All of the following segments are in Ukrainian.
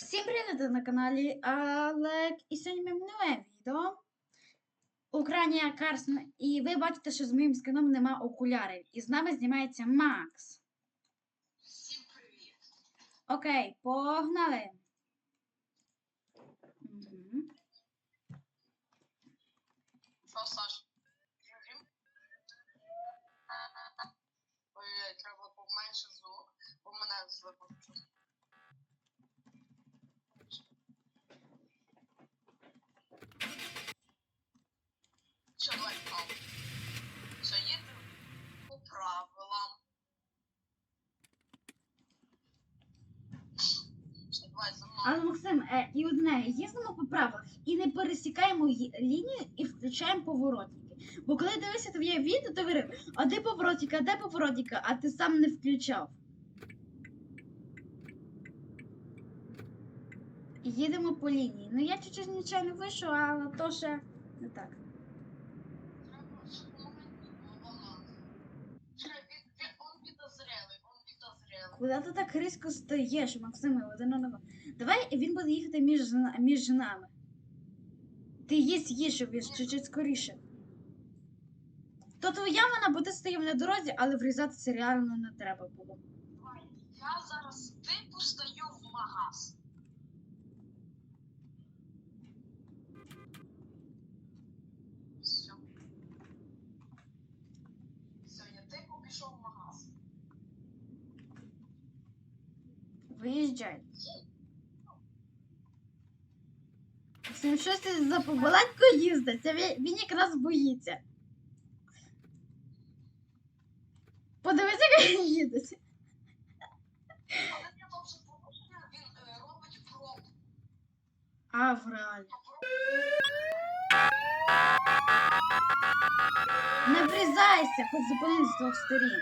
Всім привіт на каналі Алек. І сьогодні ми нове відео. Україна Карсен. І ви бачите, що з моїм скином нема окулярів. І з нами знімається Макс. Всім привіт! Окей, погнали. Що, Саш? Ой, треба поменше звук, бо мене звук чути. Що, давай вправо. Все, їдемо по правилам. Все, давай за Максим, е, і одне, їздимо по правилах і не пересікаємо лінію і включаємо поворотники. Бо коли дивишся твоє відео, ти говорив, а де поворотника, а де поворотника, а ти сам не включав. Їдемо по лінії. Ну я чуть-чуть нічого вийшов, але то ще не так. Куди ти так різко стоїш, Максиме, один одного? Давай він буде їхати між, між нами. Ти їсть їж, чуть-чуть скоріше. То твоя вона, бо ти стоїв на дорозі, але врізатися реально не треба було. Я зараз типу стою в магаз. Все. Все, я типу пішов в магаз. Виїжджай. Максим, щось за побаланько їздить, він, якраз боїться. Подивись, як він їздить. Але я довше порушення, він робить пробу. А, в реалі. Не врізайся, хоч зупинись з двох сторін.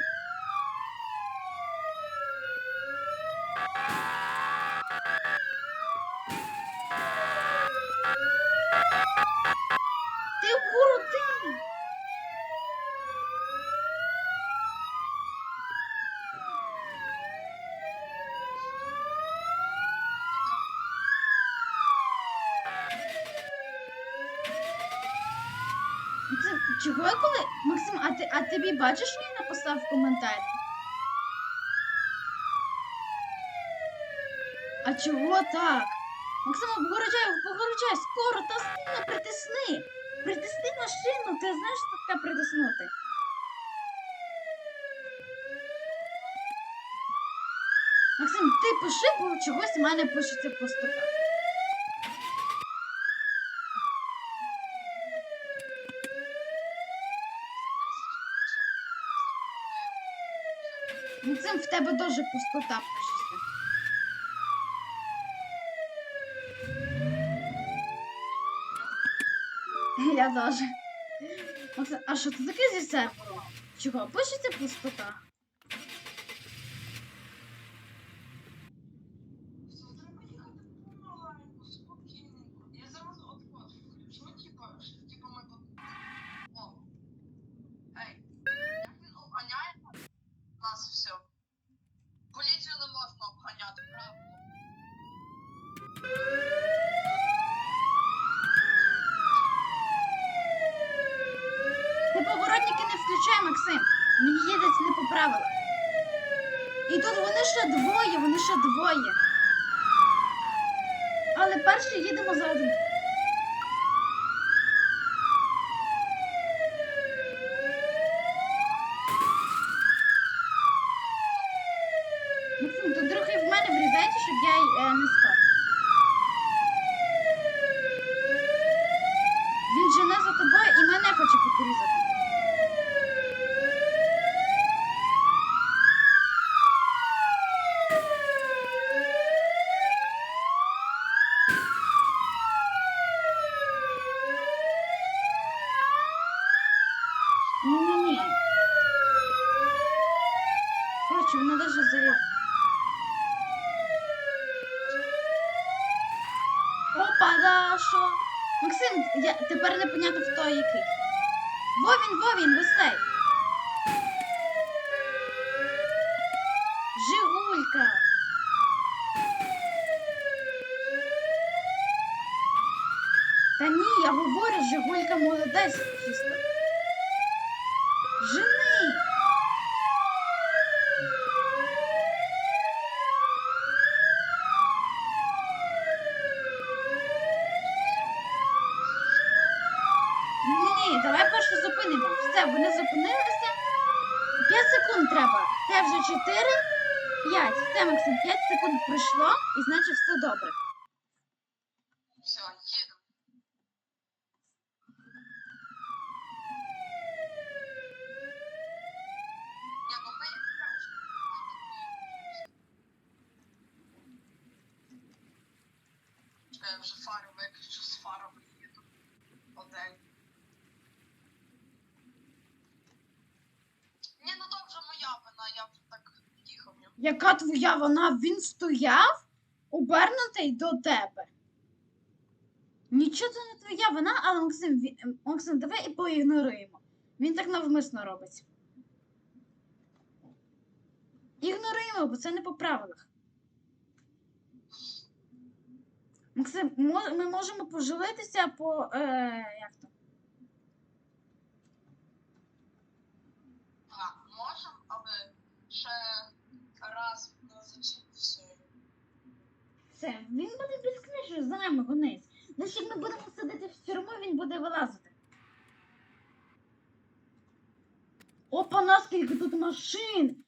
Чого я коли. Максим, а ти а тобі бачиш, що я написав в коментарі? А чого так? Максим, обгороджай, погороджай, скоро та сильно притисни. Притисни машину, ти знаєш, що таке притиснути. Максим, ти пиши, бо чогось у мене пишеться пустота. Максим, в тебе дуже пустота пишеться. Я. Максим, а що це таке зі сервером? Чого? Пишеться пустота? Все, треба їхати помаленьку, спокійненько. Я зараз от от включу, типа, що, типа ми тут. О. Ей, як він обганяє нас все. Поліцію не можна обганяти, правильно? Ти поворотники не включай, Максим. Мені правилах. І тут вони ще двоє, вони ще двоє. Але перший їдемо за один. Тут трохи в мене врізається, щоб я е, не що? Максим, я тепер не понятно хто який. Вовін, Вовін, гостей! Жигулька. Та ні, я говорю, Жигулька молодець чисто. Жена. Зупинимо. Все, вони зупинилися. 5 секунд треба. Це вже 4, 5. Все, Максим, 5 секунд пройшло, і значить все добре. Все. Ні, ну я вже фари виключу, з фарами їду. Один. Ні, ну то вже моя вина, я вже так їхав. Яка твоя вона? Він стояв обернутий до тебе. Нічого це не твоя вина, але Максим, він- Максим, давай і поігноруємо. Він так навмисно робить. Ігноруємо, бо це не по правилах. Максим, ми можемо пожалитися по. Е, як то? А, можемо, але ще раз зачіпся. Це він буде безкнижно за нами гонець. Значить, як ми будемо сидіти в тюрму, він буде вилазити. Опа, наскільки тут машин!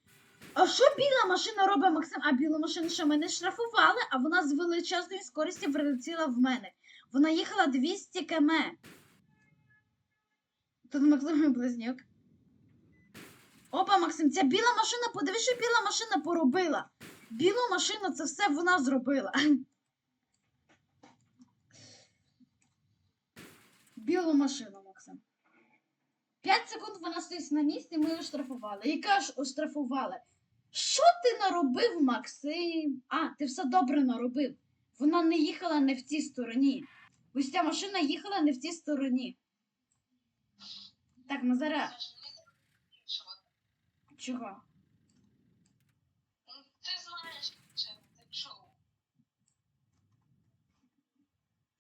А що біла машина робить, Максим? А білу машину що ми не штрафували, а вона з величезною скорістю прилетіла в мене. Вона їхала 200 км. Тут Максим близнюк. Опа, Максим, ця біла машина, подивись, що біла машина поробила. Білу машину це все вона зробила. Білу машину, Максим. П'ять секунд вона стоїть на місці, ми її штрафували. Яка ж оштрафували? Що ти наробив, Максим? А, ти все добре наробив. Вона не їхала не в тій стороні. Ось ця машина їхала не в тій стороні. Так, ми зараз. Це ж мені не вирішувати. Чого? Ну, Ти знаєш, чим ти чув.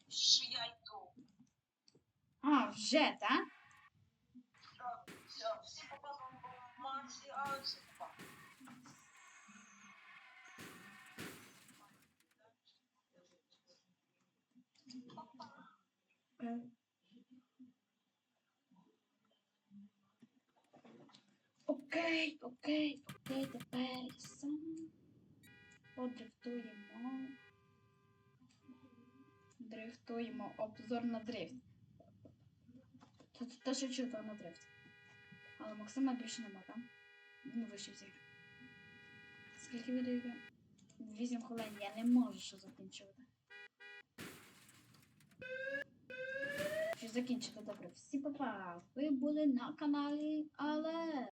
Що я йду. А, вже, так? Так, Все, всі попали. Окей, окей, окей, тепер сам подрифтуємо. Дрифтуємо обзор на дрифт. Тут те, що чуто на дрифт. Але Максима більше нема, там? Він вийшов з ігри. Скільки відео? Вісім хвилин, я не можу що закінчувати. Що закінчити добре. Всі папа, ви були на каналі, але